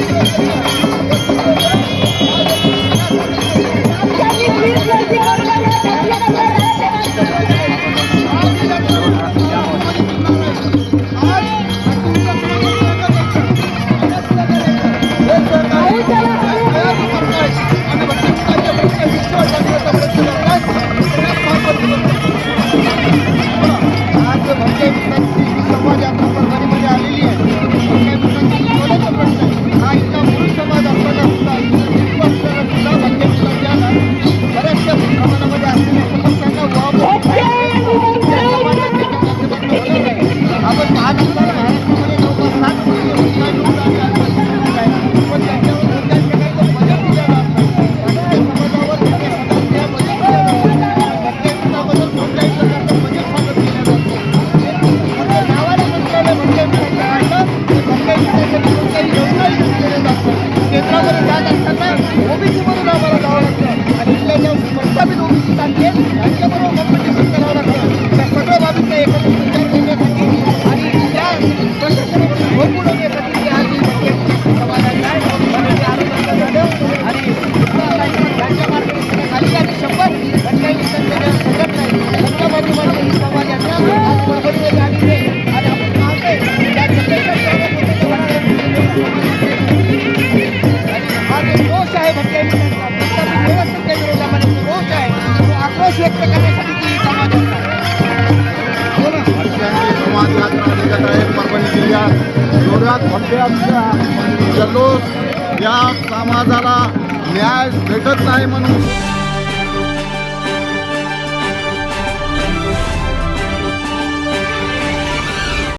Can you please let ¡Gracias! समाजयात्रा जल्लोष या समाजाला न्याय भेटत नाही म्हणून